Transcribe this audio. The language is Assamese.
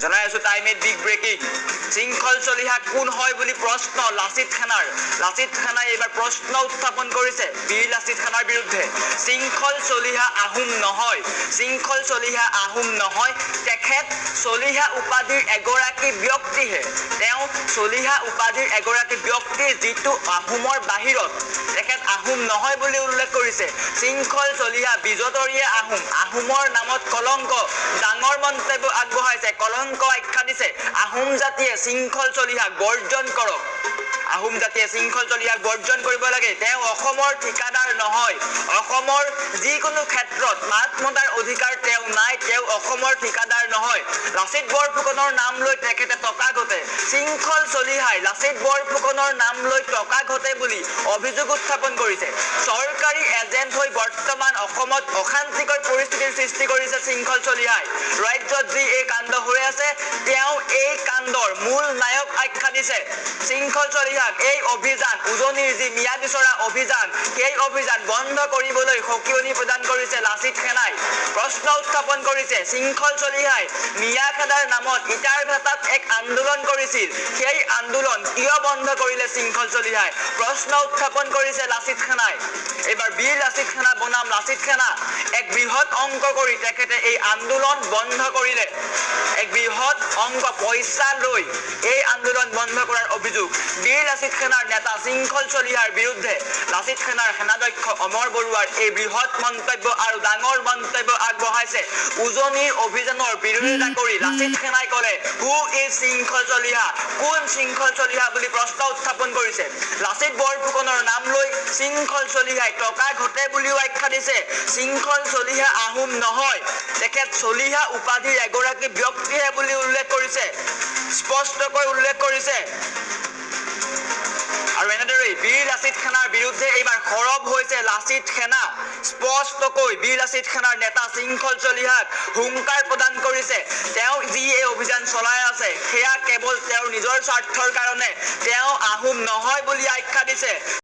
জনাই আছো টাইমেট বিগ ব্ৰেকিং শৃংখল চলিহা কোন হয় বুলি প্ৰশ্ন লাচিত খানাৰ। লাচিত খানাই এইবাৰ প্ৰশ্ন উত্থাপন কৰিছে বীৰ লাচিত খানাৰ বিৰুদ্ধে। শৃংখল চলিহা আহোম নহয় শৃংখল চলিহা আহোম নহয় তেখেত চলিহা উপাধিৰ এগৰাকী ব্যক্তিহে। তেওঁ চলিহা উপাধিৰ এগৰাকী ব্যক্তি যিটো আহোমৰ বাহিৰত তেখেত আহোম নহয় বুলি উল্লেখ কৰিছে। শৃংখল চলিহা বিজতৰীয়া আহোম। আহোমৰ নামত কলংক ডাঙৰ মন্তব্য আগবঢ়াইছে। কলংক আখ্যা দিছে আহোম জাতিয়ে শৃংখল চলিহাক বৰ্জন কৰক। আহোম জাতিয়ে শৃংখল চলিহাক বৰ্জন কৰিব লাগে তেওঁ অসমৰ ঠিকাদাৰ নহয়। অসমৰ যিকোনো ক্ষেত্ৰত মাত মতাৰ অধিকাৰ তেওঁ নাই তেওঁ অসমৰ ঠিকাদাৰ নহয়। লাচিত বৰফুকনৰ নাম লৈ তেখেতে টকা ঘটে। শৃংখল চলিহাই লাচিত বৰফুকনৰ নাম লৈ টকা ঘটে বুলি অভিযোগ উত্থাপন কৰিছে। চৰকাৰী এজেণ্ট হৈ বৰ্তমান অসমত অশান্তিকৰ পৰিস্থিতিৰ সৃষ্টি কৰিছে শৃংখল চলিহাই। ৰাজ্যত যি এই কাণ্ড হৈ আছে তেওঁ নায়ক আখ্যা দিছে। শৃংখল চলিহাক এই অভিযান উজনিৰ যি ম্যাদ বিচৰা অভিযান, সেই অভিযান বন্ধ কৰিবলৈ সকিয়নি প্ৰদান কৰিছে লাচিত সেনাই। প্ৰশ্ন উত্থাপন কৰিছে শৃংখল চলিহাই মিয়া খেদাৰ নামত ইটাৰ ভেটাত এক আন্দোলন কৰিছিল। সেই আন্দোলন কিয় বন্ধ কৰিলে শৃংখল চলিহাই প্ৰশ্ন উত্থাপন কৰিছে লাচিত সেনাই। এইবাৰ বীৰ লাচিত সেনা বনাম লাচিত সেনা। এক বৃহৎ অঙ্ক কৰি তেখেতে এই আন্দোলন বন্ধ কৰিলে। এক বৃহৎ অঙ্ক, পইচা লৈ। এই আন্দোলন বন্ধ কৰাৰ অভিযোগ বীৰ লাচিত সেনাৰ নেতা শৃংখল চলিহাৰ বিৰুদ্ধে। লাচিত সেনাৰ সেনাধ্যক্ষ অমৰ বৰুৱাৰ এই বৃহৎ মন্তব্য আৰু ডাঙৰ মন্তব্য আগবঢ়াইছে। উজনিৰ অভিযানৰ বিৰোধিতা কৰি লাচিত সেনাই ক'লে হু ইজ শৃংখল চলিহা কোন শৃংখল চলিহা বুলি প্ৰশ্ন উত্থাপন কৰিছে? লাচিত বৰফুকনৰ নাম লৈ শৃংখল চলিহাই টকা ঘটে বুলিও আখ্যা দিছে। শৃংখল চলিহা আহোম নহয় তেখেত চলিহা উপাধিৰ এগৰাকী ব্যক্তিহে বুলি উল্লেখ কৰিছে। স্পষ্টকৈ উল্লেখ কৰিছে। আৰু এনেদৰেই বীৰ লাচিত সেনাৰ বিৰুদ্ধে এইবাৰ সৰব হৈছে লাচিত সেনা। স্পষ্টকৈ বীৰ লাচিত সেনাৰ নেতা শৃংখল চলিহাক হুংকাৰ প্ৰদান কৰিছে। তেওঁ যি এই অভিযান চলাই আছে, সেয়া কেৱল তেওঁৰ নিজৰ স্বাৰ্থৰ কাৰণে। তেওঁ আহোম নহয় বুলি আখ্যা দিছে।